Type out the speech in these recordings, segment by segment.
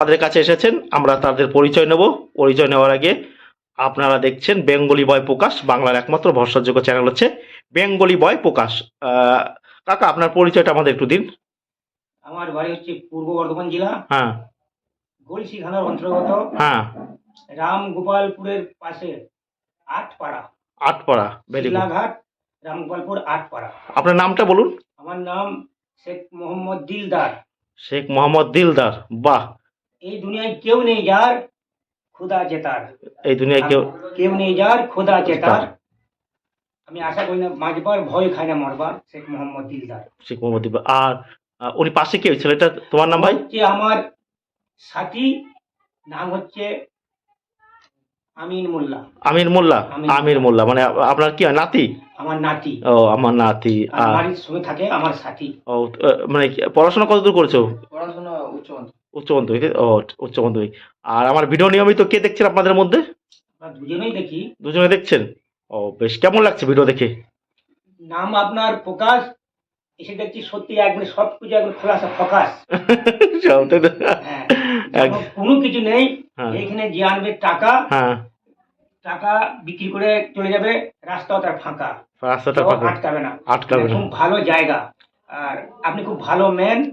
আমাদের কাছে এসেছেন আমরা তাদের পরিচয় নেব। পরিচয় নেওয়ার আগে আপনারা দেখছেন বেঙ্গলি বয় প্রকাশ বাংলার একমাত্র ভরসাযোগ্য চ্যানেল হচ্ছে বেঙ্গলি বয় প্রকাশ। কাকা আপনার পরিচয়টা আমাদের একটু দিন। আমার বাড়ি হচ্ছে পূর্ব বর্ধমান জেলা। হ্যাঁ। গলসি থানার অন্তর্গত। হ্যাঁ। রাম গোপালপুরের পাশে আটপাড়া। আটপাড়া শিলাঘাট রামগোপালপুর আটপাড়া। আপনার নামটা বলুন। আমার নাম শেখ মোহাম্মদ দিলদার। শেখ মোহাম্মদ দিলদার বাহ। এই দুনিয়ায় কেউ নেই যার খুদা জেতার এই দুনিয়ায় কেউ কেউ নেই যার খুদা জেতার আমি আশা করি না বাঁচবার ভয় খাই না মরবার শেখ মোহাম্মদ দিলদার। শেখ মোহাম্মদ দিলদার। আর পাশে কে? ছেলেটা তোমার নাম ভাই? হচ্ছে আমার সাথী নাম হচ্ছে আমিন মোল্লা। আমির মোল্লা? আমির আমির মোল্লা। মানে আপনার কি হয় নাতি? আমার নাতি। ও আমার নাতি। আর বাড়ির সঙ্গে থাকে আমার সাথী। ও মানে পড়াশোনা কতদূর করেছ? পড়াশোনা উচ্চ উচ্চ মাধ্যমিক ও উচ্চ মাধ্যমিক আর আমার ভিডিও নিয়মিত কে দেখছেন আপনাদের মধ্যে? দুজনেই দেখি। দুজনে দেখছেন? ও বেশ কেমন লাগছে ভিডিও দেখে? নাম আপনার প্রকাশ এসে দেখছি সত্যি সব কিছু খোলাসা ফোকাস। হ্যাঁ কোনো- কিছু নেই। হ্যাঁ। এইখানে যে আনবে টাকা হ্যাঁ। টাকা বিক্রি করে চলে যাবে রাস্তাও তার ফাঁকা। রাস্তাটা আটকাবে না। আটকাবে না। খুব ভালো জায়গা। আর আপনি খুব ভালো ম্যান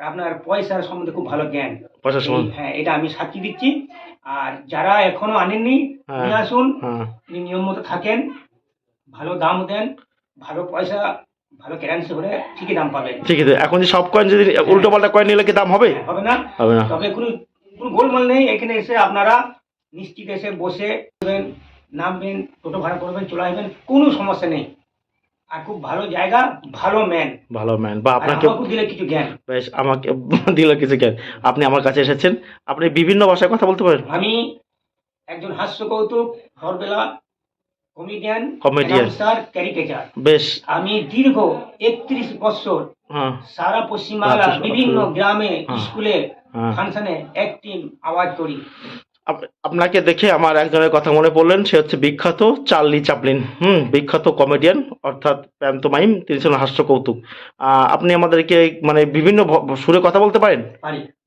আপনার পয়সার সম্বন্ধে খুব ভালো জ্ঞান। পয়সার সময় এই- হ্যাঁ এটা আমি সাক্ষী দিচ্ছি। আর যারা এখনও আনেননি হ্যাঁ। নিয়ে আসুন। হ্যাঁ। আপনি নিয়ম মতো থাকেন ভালো দাম দেন ভালো পয়সা ভালো ক্যারেন্সি হলে ঠিকই দাম পাবেন। ঠিক আছে এখন যে সব কয়েন যদি উল্টো পাল্টা কয়েন নিলে কি দাম হবে? হবে না। হবে না। তবে কোনো কোনো গোলমাল নেই। এখানে এসে আপনারা নিশ্চিত এসে বসে নামবেন টোটো ভাড়া করবেন চলে আসবেন কোনো সমস্যা নেই। আর খুব ভালো জায়গা ভালো ম্যান ভালো ম্যান বা আপনাকে দিলে কিছু জ্ঞান। বেশ আমাকে দিল কিছু জ্ঞান। আপনি আমার কাছে এসেছেন। আপনি বিভিন্ন ভাষায় কথা বলতে পারেন। আমি একজন হাস্য কৌতুক ভরবেলা কমেডিয়ান Comedian. স্যার ক্যারিকেচার বেশ। আমি দীর্ঘ একত্রিশ বছর হ্যাঁ। সারা পশ্চিমবাংলা আচ্ছা, বিভিন্ন আচ্ছা। গ্রামে হ্যাঁ। স্কুলে হ্যাঁ। ফাংশনে অ্যাক্টিং আওয়াজ করি। আপনাকে দেখে আমার একজনের কথা মনে পড়লেন সে হচ্ছে বিখ্যাত চার্লি চাপলিন। হুম বিখ্যাত কমেডিয়ান অর্থাৎ প্যান্তমাইম তিনি ছিলেন হাস্য কৌতুক আপনি আমাদেরকে মানে বিভিন্ন সুরে কথা বলতে পারেন?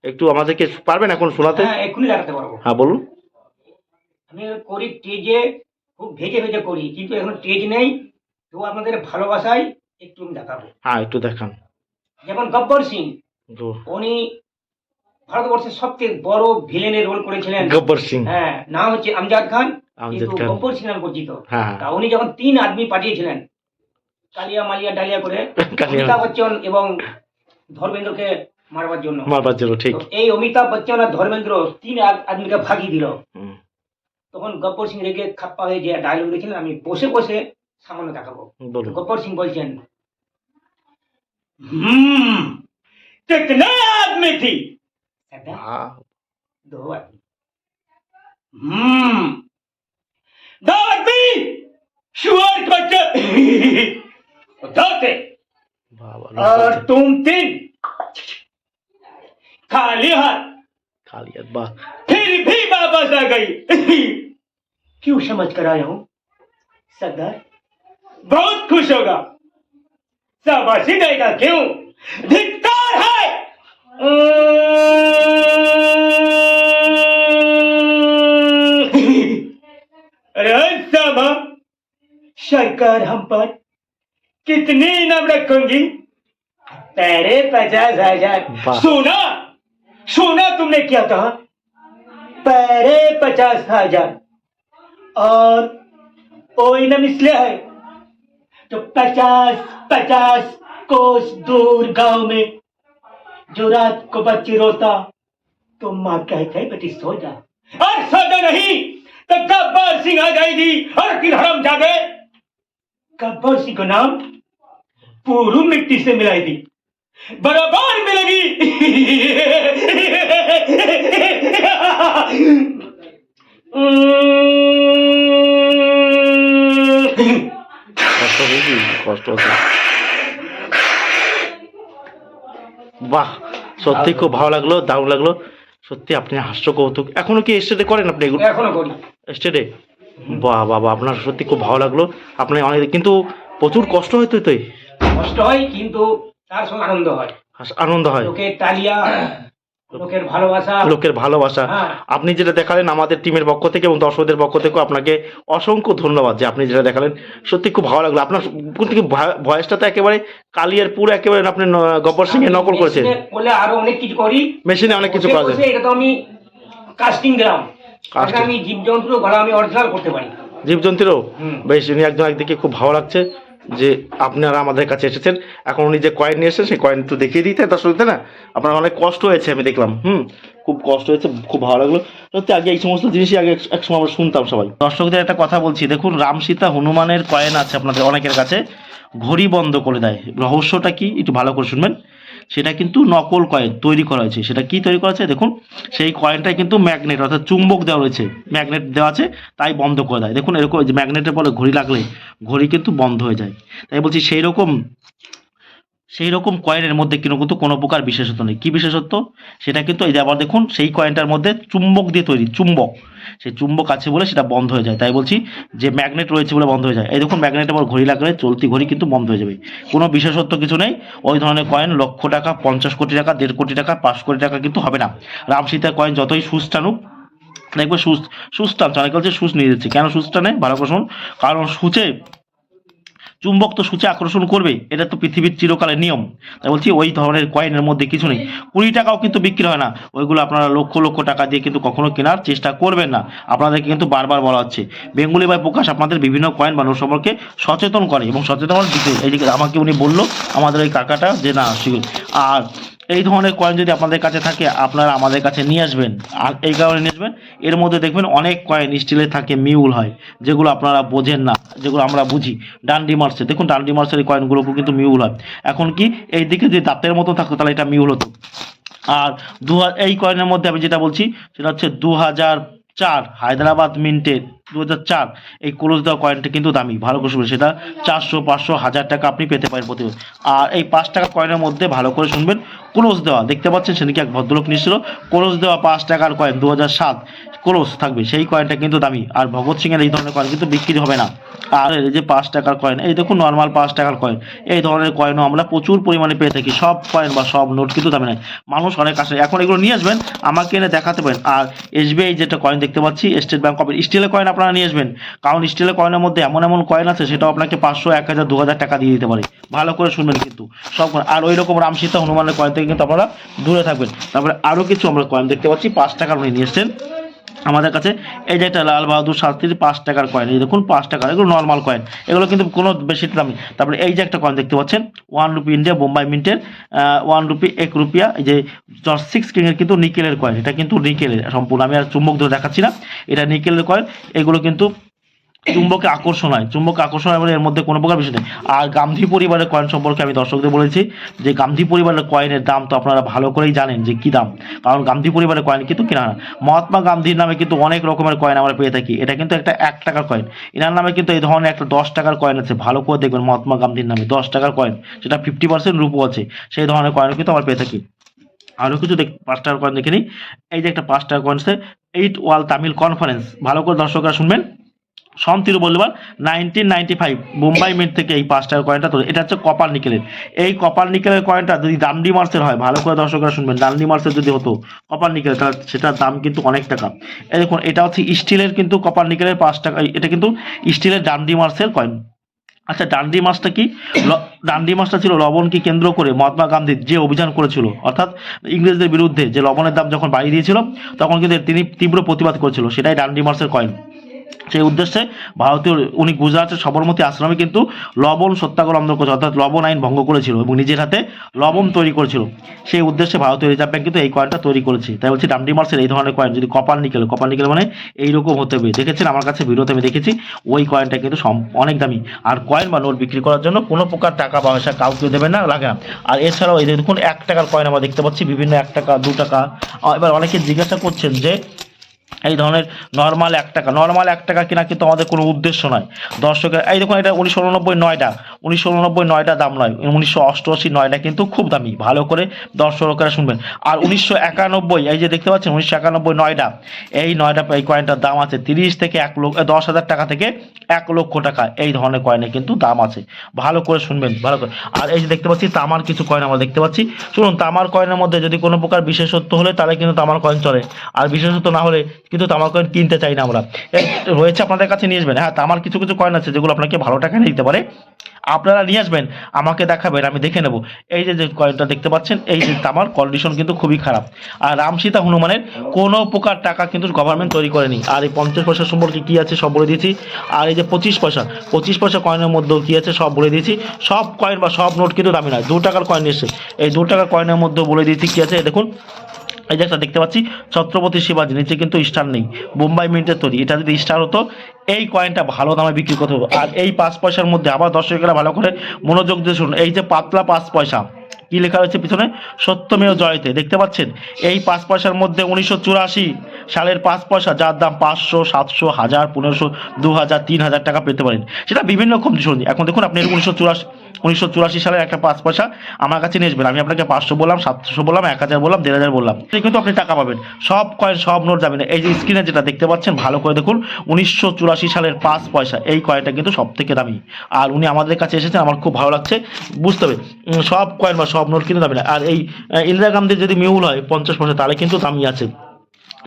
একটু আমাদেরকে পারবেন এখন শোনাতে? হ্যাঁ হ্যাঁ বলুন। আমি করি টেজে খুব ভেজে ভেজে করি কিন্তু এখন টেজ নেই। তো আপনাদের ভালোবাসায় একটু দেখাবো। হ্যাঁ একটু দেখান। যেমন গব্বর সিং উনি ভারতবর্ষের সবচেয়ে বড় ভিলেনের রোল করেছিলেন গব্বর সিং হ্যাঁ নাম হচ্ছে আমজাদ খান আমজাদ কিন্তু খান গব্বর সিং নামে পরিচিত হ্যাঁ তা উনি যখন তিন আদমি পাঠিয়েছিলেন কালিয়া মালিয়া ডালিয়া করে কালিয়া- অমিতাভ বচ্চন এবং ধর্মেন্দ্রকে মারবার জন্য মারবার জন্য ঠিক তো এই অমিতাভ বচ্চন আর ধর্মেন্দ্র তিন আদ- আদমিকে ভাগিয়ে দিল হুম, তখন গব্বর সিং রেগে খাপ্পা হয়ে যে ডায়লগ দিয়েছিলেন আমি বসে বসে সামান্য দেখাবো বলুন गब्बर सिंह बोलचन हम्म कितने आदमी थी तुम तीन खाली हाथ खाली हाथ बा फिर भी वापस आ गई क्यों समझ कर आया हूँ सदर बहुत खुश होगा शाबाशी देगा क्यों धिक्कार है अरे सरकार हम। पर कितनी इनाम रखूँगी तेरे पचास हज़ार। सुना सुना तुमने क्या कहा पैरे पचास हज़ार और ओ इनाम इसलिए है तो पचास पचास कोस दूर गाँव में जो रात को बच्ची रोता तो माँ कहते बेटी सो जा। और सो जा नहीं तो गब्बर सिंह आ जाएगी और फिर हरम जागे गब्बर सिंह को नाम पूरू मिट्टी से मिलाई दी बराबर मिलेगी কষ্ট বেশি কষ্ট হচ্ছে বাহ সত্যি খুব ভালো লাগলো দারুণ লাগলো সত্যি আপনি হাস্য কৌতুক এখনও কি স্টেটে করেন আপনি এগুলো? এখনও করি। স্টেটে বাহ বাবা আপনার সত্যি খুব ভালো লাগল। আপনি অনেক কিন্তু প্রচুর কষ্ট হয় তো কষ্ট হয় কিন্তু তার সঙ্গে আনন্দ হয়। আনন্দ হয়। ওকে তালিয়া লোকের ভালোবাসা। লোকের ভালোবাসা। হ্যাঁ। আপনি যেটা দেখালেন আমাদের টিমের পক্ষ থেকে এবং দর্শকদের পক্ষ থেকেও আপনাকে অসংখ্য ধন্যবাদ যে আপনি যেটা দেখালেন। সত্যি খুব ভালো লাগল। আপনার কিন্তু ভয়েসটা তো একেবারে কালিয়ার পুরো একেবারে আপনি গব্বর সিং এর নকল করেছেন। মেশিনে আরও অনেক কিছু করি। মেশিনে অনেক কিছু করা যায় এটা তো আমি কাস্টিং দিলাম। আমি জীবজন্তু গলা আমি অরিজিনাল করতে পারি। জীবজন্তুরও। বেশ উনি একজন একদিকে খুব ভালো লাগছে। যে আপনারা আমাদের কাছে এসেছেন, এখন উনি যে কয়েন নিয়ে এসেছেন, সেই কয়েন একটু দেখিয়ে দিতে দর্শকদের না? আপনার অনেক কষ্ট হয়েছে, আমি দেখলাম। হুম, খুব কষ্ট হয়েছে, খুব ভালো লাগল। সত্যি, আগে এই সমস্ত জিনিসই আগে এক- সময় আমরা শুনতাম সবাই। দর্শকদের একটা কথা বলছি, দেখুন রাম সীতা হনুমানের কয়েন আছে আপনাদের অনেকের কাছে, ঘড়ি বন্ধ করে দেয়। রহস্যটা কি? একটু ভালো করে শুনবেন। সেটা কিন্তু নকল কয়েন তৈরি করা হয়েছে। সেটা কি তৈরি করা হয়েছে? দেখুন, সেই কয়েনটায় কিন্তু ম্যাগনেট অর্থাৎ চুম্বক দেওয়া রয়েছে। ম্যাগনেট দেওয়া আছে, তাই বন্ধ করে দেয়। দেখুন, এরকম ম্যাগনেটের পরে ঘড়ি লাগলে, ঘড়ি কিন্তু বন্ধ হয়ে যায়। তাই বলছি সেই রকম সেই রকম কয়েনের মধ্যে কিন্তু কিন্তু কোনো প্রকার বিশেষত্ব নেই। কী বিশেষত্ব? সেটা কিন্তু এই যে আবার দেখুন, সেই কয়েনটার মধ্যে চুম্বক দিয়ে তৈরি, চুম্বক। সেই চুম্বক আছে বলে সেটা বন্ধ হয়ে যায়। তাই বলছি, যে ম্যাগনেট রয়েছে বলে বন্ধ হয়ে যায়। এই দেখুন ম্যাগনেট আবার ঘড়ি লাগলে চলতি ঘড়ি কিন্তু বন্ধ হয়ে যাবে। কোনো বিশেষত্ব কিছু নেই। ওই ধরনের কয়েন লক্ষ টাকা, পঞ্চাশ কোটি টাকা, দেড় কোটি টাকা, পাঁচ কোটি টাকা কিন্তু হবে না। রাম সীতার কয়েন যতই সুস টানুক দেখবে সুস সুস টানছে অনেকে বলছে সুচ নিয়ে যাচ্ছে। কেন সুচ টানে ভালো করে শুনুন কারণ সুচে চুম্বক তো সূচে আকর্ষণ করবে এটা তো পৃথিবীর চিরকালের নিয়ম। তাই বলছি ওই ধরনের কয়েনের মধ্যে কিছু নেই। কুড়ি টাকাও কিন্তু বিক্রি হয় না। ওইগুলো আপনারা লক্ষ লক্ষ টাকা দিয়ে কিন্তু কখনো কেনার চেষ্টা করবেন না। আপনাদেরকে কিন্তু বারবার বলা হচ্ছে। বেঙ্গুলি বাই প্রকাশ আপনাদের বিভিন্ন কয়েন বা সম্পর্কে সচেতন করে এবং সচেতন দিতে। দিকে এই যে আমাকে উনি বলল আমাদের ওই কাকাটা যে না আর এই ধরনের কয়েন যদি আপনাদের কাছে থাকে, আপনারা আমাদের কাছে নিয়ে আসবেন। আর এই কারণে নিয়ে আসবেন, এর মধ্যে দেখবেন অনেক কয়েন স্টিলে থাকে মিউল হয়, যেগুলো আপনারা বোঝেন না, যেগুলো আমরা বুঝি। ডান্ডি মার্সে দেখুন ডান্ডি মার্সের এই কয়েনগুলো কিন্তু মিউল হয়। এখন কি, এই দিকে যদি দাঁতের মতো থাকতো, তাহলে এটা মিউল হতো। আর দু এই কয়েনের মধ্যে আমি যেটা বলছি, সেটা হচ্ছে দু হাজার চার, হায়দ্রাবাদ মিন্টের দু হাজার চার, এই ক্লোজ দেওয়া কয়েনটা কিন্তু দামি, ভালো করে শুনবেন সেটা চারশো, পাঁচশো, হাজার টাকা আপনি পেতে পারেন প্রতি আর এই পাঁচ টাকা কয়েনের মধ্যে ভালো করে শুনবেন ক্লোজ দেওয়া, দেখতে পাচ্ছেন সে সেদিকে এক ভদ্রলোক নিয়েছিল ক্লোজ দেওয়া পাঁচ টাকার কয়েন দু হাজার সাত। ক্লোজ থাকবে, সেই কয়েনটা কিন্তু দামি। আর ভগৎ সিংয়ের এই ধরনের কয়েন কিন্তু বিক্রি হবে না। আর এই যে পাঁচ টাকার কয়েন এই দেখুন নর্মাল পাঁচ টাকার কয়েন এই ধরনের কয়েনও আমরা প্রচুর পরিমাণে পেয়ে থাকি। সব কয়েন বা সব নোট কিন্তু দামি নয়। মানুষ অনেক আসে। এখন এগুলো নিয়ে আসবেন, আমাকে এনে দেখাতে পারেন। আর এসবিআই যেটা কয়েন দেখতে পাচ্ছি স্টেট ব্যাঙ্ক অফ স্টিলের কয়েন আপনারা নিয়ে আসবেন। কারণ স্টিলের কয়েনের মধ্যে এমন এমন কয়েন আছে, সেটাও আপনাকে পাঁচশো, এক হাজার, দু হাজার টাকা দিয়ে দিতে পারে। ভালো করে শুনবেন কিন্তু। সব। আর ওই রকম রাম সীতা হনুমানের কয়েন থেকে কিন্তু আপনারা দূরে থাকবেন। তারপরে আরও কিছু আমরা কয়েন দেখতে পাচ্ছি। পাঁচ টাকার উনি নিয়ে এসছেন। আমাদের কাছে, এই যে একটা লাল বাহাদুর শাস্ত্রীর পাঁচ টাকার কয়েন এই দেখুন পাঁচ টাকার এগুলো নর্মাল কয়েন এগুলো কিন্তু কোনো বেশি দামি। তারপরে এই যে একটা কয়েন দেখতে পাচ্ছেন ওয়ান রুপি ইন্ডিয়া বোম্বাই মিন্টের ওয়ান রুপি এক রুপিয়া, এই যে সিক্স কিংয়ের কিন্তু নিকেলের কয়েন এটা কিন্তু নিকেলের সম্পূর্ণ, আমি আর চুম্বক ধরে দেখাচ্ছি না, এটা নিকেলের কয়েন এগুলো কিন্তু চুম্বকে আকর্ষণ হয়। চুম্বকে আকর্ষণ বলে এর মধ্যে কোনো প্রকার বিষয় নেই। আর গান্ধী পরিবারের কয়েন সম্পর্কে আমি দর্শকদের বলেছি যে, গান্ধী পরিবারের কয়েনের দাম তো আপনারা ভালো করেই জানেন যে, কী দাম। কারণ গান্ধী পরিবারের কয়েন কিন্তু কেনা হয়। মহাত্মা গান্ধীর নামে কিন্তু অনেক রকমের কয়েন আমরা পেয়ে থাকি। এটা কিন্তু একটা এক টাকার কয়েন এনার নামে কিন্তু এই ধরনের একটা দশ টাকার কয়েন আছে। ভালো করে দেখবেন মহাত্মা গান্ধীর নামে। দশ টাকার কয়েন সেটা ফিফটি পার্সেন্ট রূপও আছে। সেই ধরনের কয়েন কিন্তু আমরা পেয়ে থাকি। আরও কিছু দেখ পাঁচ টাকার কয়েন দেখে নিই। এই যে একটা পাঁচ টাকার কয়েন আছে এইট ওয়াল তামিল কনফারেন্স ভালো করে দর্শকরা শুনবেন। সন তিরুবল্লুবার nineteen ninety five Mumbai mint থেকে এই পাঁচ টাকার কয়েনটা তৈরি এটা হচ্ছে কপার নিকেলের এই কপার নিকেলের কয়েনটা যদি ডান্ডি মার্সের হয় ভালো করে দর্শকরা শুনবেন ডান্ডি মার্সের যদি হতো কপার নিকেল তাহলে সেটার দাম কিন্তু অনেক টাকা। এই দেখুন এটা হচ্ছে স্টিলের কিন্তু কপার নিকেলের পাঁচ টাকা এটা কিন্তু স্টিলের ডান্ডি মার্সের কয়েন আচ্ছা ডান্ডি মাছটা কি? ডান্ডি মাছটা ছিল লবণকে কেন্দ্র করে মহাত্মা গান্ধী যে অভিযান করেছিল অর্থাৎ ইংরেজদের বিরুদ্ধে যে লবণের দাম যখন বাড়িয়ে দিয়েছিল তখন কিন্তু তিনি তীব্র প্রতিবাদ করেছিল সেটাই ডান্ডি মাছের কয়েন সেই উদ্দেশ্যে ভারতীয়, উনি গুজরাটের সবরমতী আশ্রমে কিন্তু লবণ সত্যাগ্রহ আন্দোলন করেছিল, অর্থাৎ লবণ আইন ভঙ্গ করেছিল এবং নিজের হাতে লবণ তৈরি করেছিল। সেই উদ্দেশ্যে ভারতীয় রিজার্ভ ব্যাংক কিন্তু এই কয়েনটা তৈরি করেছে। তাই বলছি, ডামডি মার্সের এই ধরনের কয়েন, যদি কপার নিকেল কপার নিকেল মানে এইরকম হতে হবে। দেখেছেন আমার কাছে ভিডিওতে আমি দেখেছি, ওই কয়েনটা কিন্তু অনেক দামি। আর কয়েন বা নোট বিক্রি করার জন্য কোনো প্রকার টাকা পয়সা কাউকে দেবে না, লাগে না। আর এছাড়াও এই দেখুন, এক টাকার কয়েন আমরা দেখতে পাচ্ছি, বিভিন্ন এক টাকা, দু টাকা। এবার অনেকে জিজ্ঞাসা করছেন যে এই ধরনের নর্মাল এক টাকা। নর্মাল এক টাকা কিনা কিন্তু আমাদের কোনো উদ্দেশ্য নয়। দর্শকের, এই দেখুন এটা উনিশশো উননব্বই নয়টা উনিশশো উননব্বই নয়টা দাম নয়, উনিশশো অষ্টআশি নয়টা কিন্তু খুব দামি। ভালো করে দর্শকেরা শুনবেন। আর উনিশশো একানব্বই, এই যে দেখতে পাচ্ছেন, উনিশশো একানব্বই নয়টা এই নয়টা এই কয়েনটার দাম আছে তিরিশ থেকে এক লক্ষ দশ হাজার টাকা থেকে এক লক্ষ টাকা। এই ধরনের কয়েনের কিন্তু দাম আছে। ভালো করে শুনবেন, ভালো করে। আর এই যে দেখতে পাচ্ছি, তামার কিছু কয়েন আমরা দেখতে পাচ্ছি। শুনুন, তামার কয়েনের মধ্যে যদি কোনো প্রকার বিশেষত্ব হলে তাহলে কিন্তু তামার কয়েন চলে। আর বিশেষত্ব না হলে কিন্তু তামার কয়েন কিনতে চাই না আমরা। রয়েছে আপনাদের কাছে নিয়ে আসবেন। হ্যাঁ তামার কিছু কিছু কয়েন আছে যেগুলো আপনাকে ভালো টাকা দিতে পারে। আপনারা নিয়ে আসবেন, আমাকে দেখাবেন, আমি দেখে নেব। এই যে যে কয়েনটা দেখতে পাচ্ছেন, এই যে তামার কন্ডিশন কিন্তু খুবই খারাপ। আর রামসীতা হনুমানের কোনো প্রকার টাকা কিন্তু গভর্নমেন্ট তৈরি করেনি। আর এই পঞ্চাশ পয়সা সম্পর্কে কী আছে সব বলে দিয়েছি। আর এই যে পঁচিশ পয়সা পঁচিশ পয়সা কয়েনের মধ্যেও কী আছে সব বলে দিয়েছি। সব কয়েন বা সব নোট কিন্তু দামি নয়। দু টাকার কয়েন এসে এই দু টাকার কয়েনের মধ্যেও বলে দিয়েছি কী আছে। দেখুন এই যে দেখতে পাচ্ছি, ছত্রপতি শিবাজি, নিচে কিন্তু স্টার নেই। বোম্বাই মিন্টের তৈরি, এটা যদি স্টার হতো, এই কয়েনটা ভালো দামে বিক্রি করতে হতো। আর এই পাঁচ পয়সার মধ্যে আবার দর্শকেরা ভালো করে মনোযোগ দিয়ে শুনুন, এই যে পাতলা পাঁচ পয়সা। কি লেখা রয়েছে পিছনে? সত্যমেয় জয়তে। দেখতে পাচ্ছেন? এই পাঁচ পয়সার মধ্যে উনিশশো চুরাশি সালের পাঁচ পয়সা, যার দাম পাঁচশো, সাতশো, হাজার, পনেরোশো, দু হাজার, তিন হাজার টাকা পেতে পারেন। সেটা বিভিন্ন কন্ডিশন এখন দেখুন আপনি উনিশশো চুরাশি উনিশশো চুরাশি সালের একটা পাঁচ পয়সা আমার কাছে নিয়ে আসবেন। আমি আপনাকে পাঁচশো বললাম, সাতশো বললাম, এক হাজার বললাম, দেড় হাজার বললাম। কিন্তু আপনি টাকা পাবেন। সব কয়েন, সব নোট যাবেন এই যে স্ক্রিনে যেটা দেখতে পাচ্ছেন, ভালো করে দেখুন, উনিশশো চুরাশি সালের পাঁচ পয়সা, এই কয়েনটা কিন্তু সব থেকে দামি। আর উনি আমাদের কাছে এসেছেন, আমার খুব ভালো লাগছে। বুঝতে হবে সব কয়েন বা সব নোট কিন্তু দামি না আর এই ইন্দিরা গান্ধীর যদি মিউল হয়, পঞ্চাশ পয়সা, তাহলে কিন্তু দামি আছে।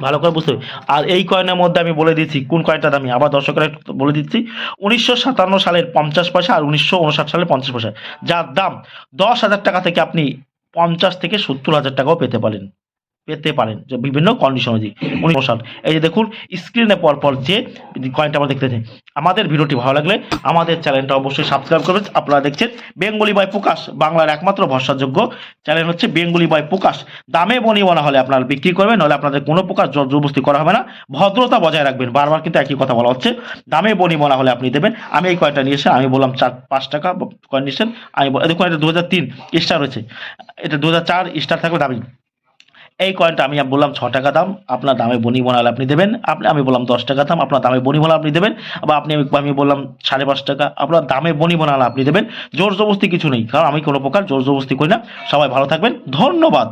ভালো করে বুঝতে আর এই কয়েনের মধ্যে আমি বলে দিচ্ছি কোন কয়েনটা দামি? আবার দর্শকরা বলে দিচ্ছি। উনিশশো সাতান্ন সালের পঞ্চাশ পয়সা আর উনিশশো উনষাট সালের পঞ্চাশ পয়সা। যার দাম দশ হাজার টাকা থেকে আপনি পঞ্চাশ থেকে সত্তর হাজার টাকাও পেতে পারেন। পেতে পারেন বিভিন্ন কন্ডিশন অনুযায়ী। সাল এই যে দেখুন স্ক্রিনে পর যে কয়েনটা আমরা দেখতেছি আমাদের ভিডিওটি ভালো লাগলে আমাদের চ্যানেলটা অবশ্যই সাবস্ক্রাইব করবেন। আপনারা দেখছেন বেঙ্গলি বাই প্রকাশ, বাংলার একমাত্র ভরসাযোগ্য চ্যানেল হচ্ছে বেঙ্গলি বাই প্রকাশ। দামে বনি বলা হলে আপনারা বিক্রি করবেন, নাহলে আপনাদের কোনো প্রকার জবরদস্তি করা হবে না। ভদ্রতা বজায় রাখবেন, বারবার কিন্তু একই কথা বলা হচ্ছে। দামে বনি বলা হলে আপনি দেবেন। আমি এই কয়েনটা নিয়ে এসে আমি বললাম চার, পাঁচ টাকা নিয়েছেন, আমি দেখুন, এটা দু হাজার তিন স্টার রয়েছে। এটা দু হাজার চার স্টার থাকবে দামি। এই কয়েনটা আমি বললাম ছ টাকা দাম, আপনার দামে বনি বনালে আপনি দেবেন। আপনি, আমি বললাম দশ টাকা দাম, আপনার দামে বনি বনালে আপনি দেবেন। বা আপনি, আমি বললাম সাড়ে পাঁচ টাকা, আপনার দামে বনি বনালে আপনি দেবেন। জোর জবস্তি কিছু নেই, কারণ আমি কোনো প্রকার জোর জবস্তি করি না। সবাই ভালো থাকবেন। ধন্যবাদ।